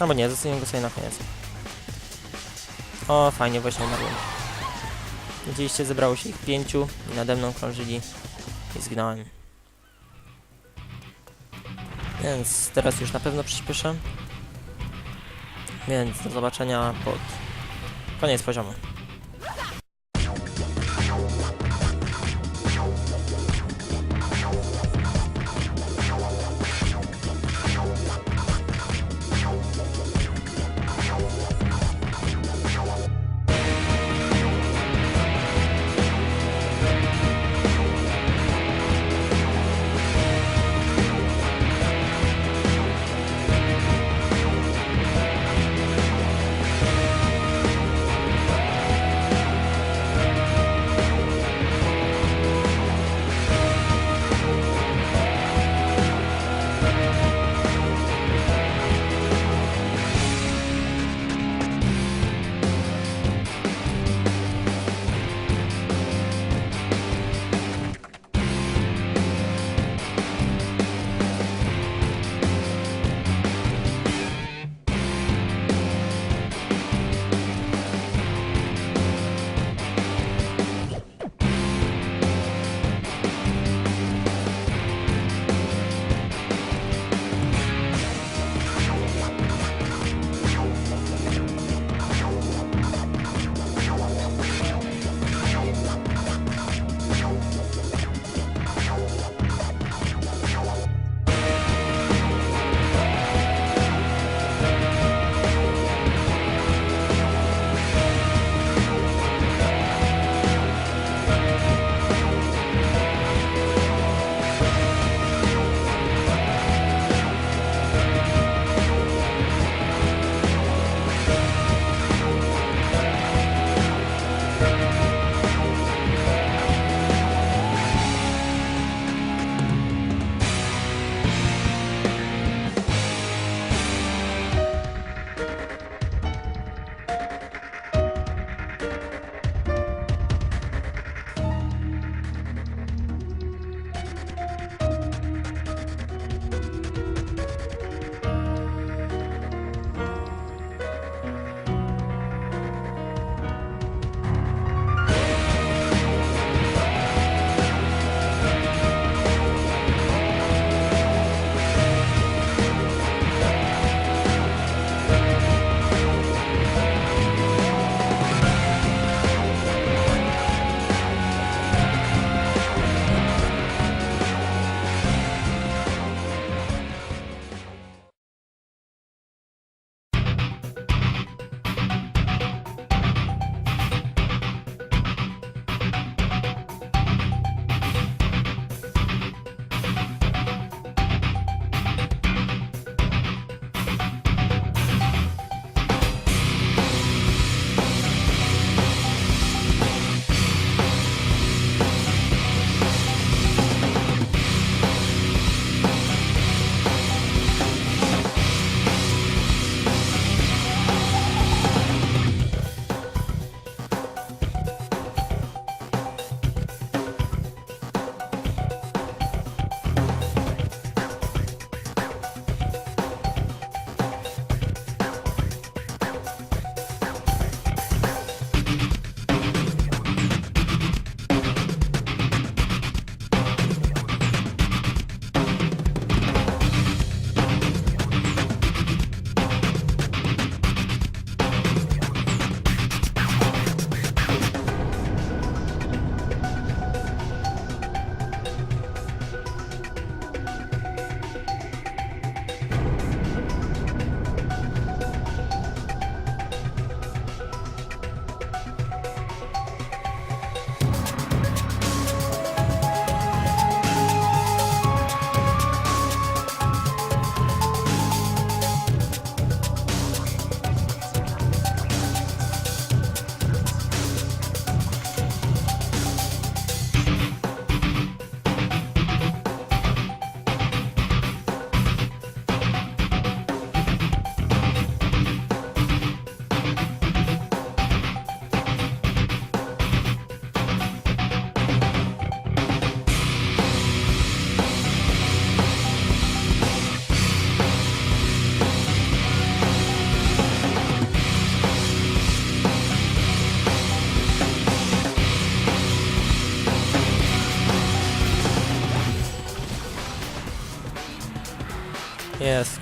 Albo nie, zostawiam go sobie na koniec. O, fajnie, właśnie umarłem. Widzieliście, zebrało się ich pięciu i nade mną krążyli i zginąłem. Więc teraz już na pewno przyspieszę. Więc do zobaczenia pod koniec poziomu.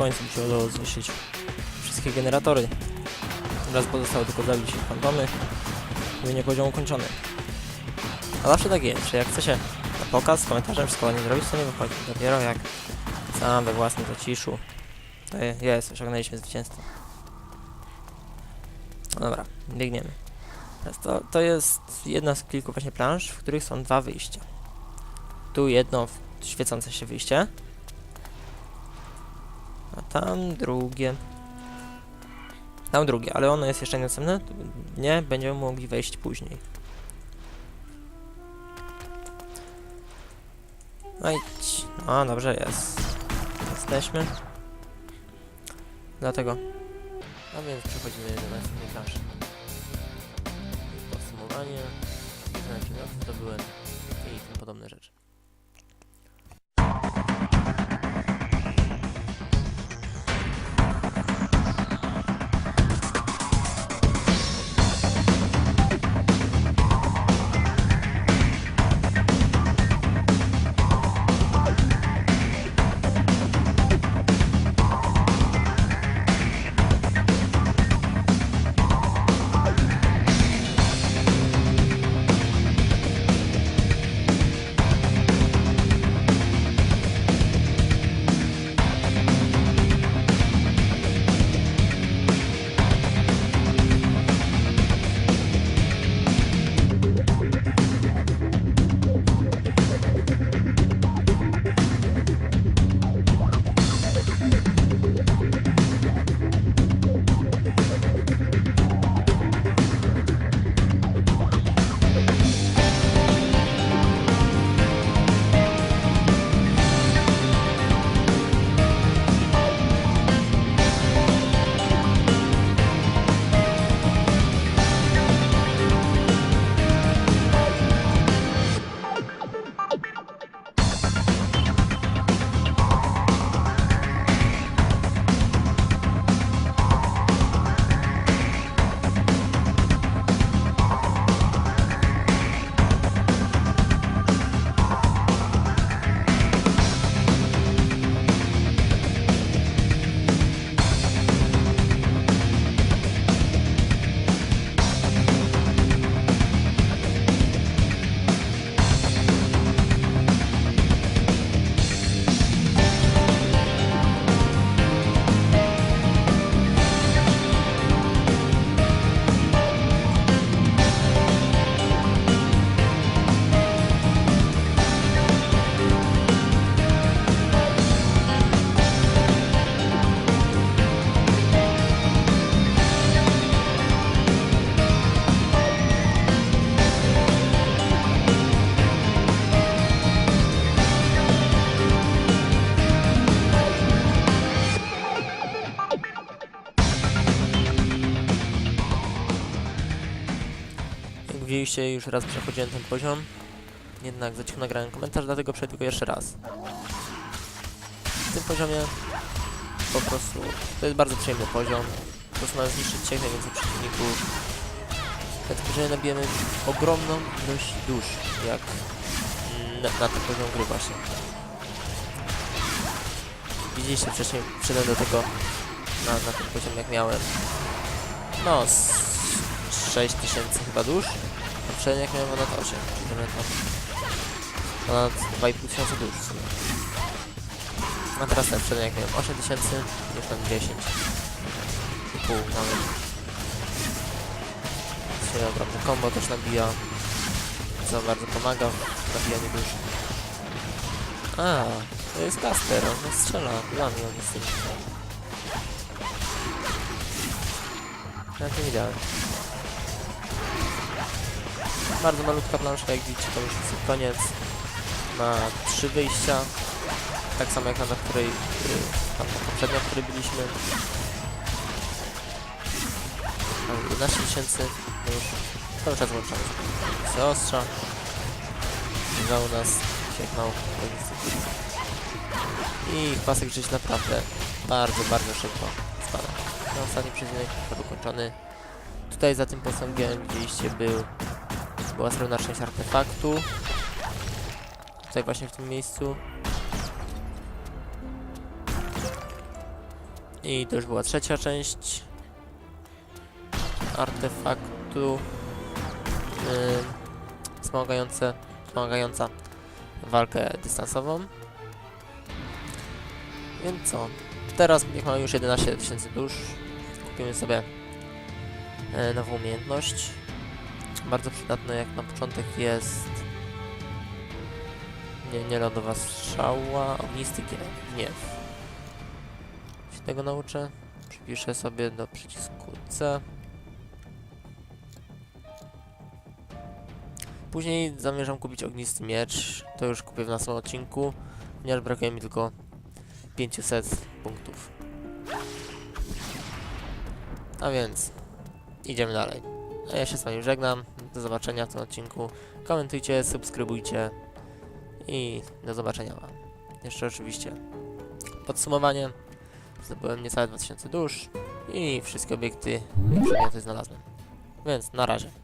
Końcu mi zniszczyć wszystkie generatory. Teraz pozostało tylko zabić fantomy. Mówienie poziom ukończony. A zawsze tak jest, że jak chce się na pokaz z komentarzem wszystko ładnie zrobić, to nie wychodzi. Dopiero jak sam we własnym zaciszu. To je- jest, osiągnęliśmy zwycięstwo. No dobra, biegniemy. Teraz to, to jest jedna z kilku właśnie planż, w których są dwa wyjścia. Tu jedno świecące się wyjście, tam drugie. Tam drugie, ale ono jest jeszcze niedostępne. Nie, będziemy mogli wejść później. No i... No dobrze, jest. Jesteśmy. Dlatego. A więc przechodzimy do następnej planszy. Podsumowanie. Jakie to zdobyłem i tym podobne rzeczy. Widzieliście, już raz przechodziłem ten poziom. Jednak za cicho nagrałem komentarz, dlatego przejdę go jeszcze raz. W tym poziomie po prostu to jest bardzo przyjemny poziom. Po prostu mamy zniszczyć jak najwięcej przeciwników. Na tym poziomie nabijemy ogromną ilość dusz, jak mm, na, na ten poziom gry właśnie. Widzieliście wcześniej, przyszedłem do tego na, na tym poziomie jak miałem. No, z 6000 chyba dusz. Jak miałem ponad 8, czyli to tam ponad 2,5 tysiąca dusz w sumie. A teraz tak, wtedy jak miałem 8000, już mam 10. I pół nawet. Dzisiaj ogromny combo też nabija, co bardzo pomaga w nabijaniu dusz. A, to jest Caster, on strzela, lami on jest tym. Ja to widziałem. Bardzo malutka planszka, jak widzicie, to już jest koniec. Ma trzy wyjścia. Tak samo jak na ta, której, y, tam ta poprzednia, w której byliśmy. Mamy 11 tysięcy, no już cały czas włączamy sobie ostrza. Za u nas sięgnął I pasek żyć naprawdę bardzo, bardzo szybko spada. Na ostatni przecinek ukończony. Tutaj za tym posągiem widzieliście był była srebrna część artefaktu. Tutaj właśnie w tym miejscu. I to już była trzecia część artefaktu yy, wspomagające, wspomagająca walkę dystansową. Więc co? Teraz niech mamy już 11 tysięcy dusz. Kupimy sobie e, nową umiejętność. Bardzo przydatne jak na początek jest nie, nie lądowa strzała, ognisty gniew. Się tego nauczę. Przypiszę sobie do przycisku C. Później zamierzam kupić ognisty miecz. To już kupię w następnym odcinku, ponieważ brakuje mi tylko 500 punktów. A więc idziemy dalej. A ja się z Wami żegnam. Do zobaczenia w tym odcinku. Komentujcie, subskrybujcie i do zobaczenia Wam. Jeszcze oczywiście podsumowanie. Zdobyłem niecałe 2000 dusz i wszystkie obiekty i przedmioty znalazłem. Więc na razie.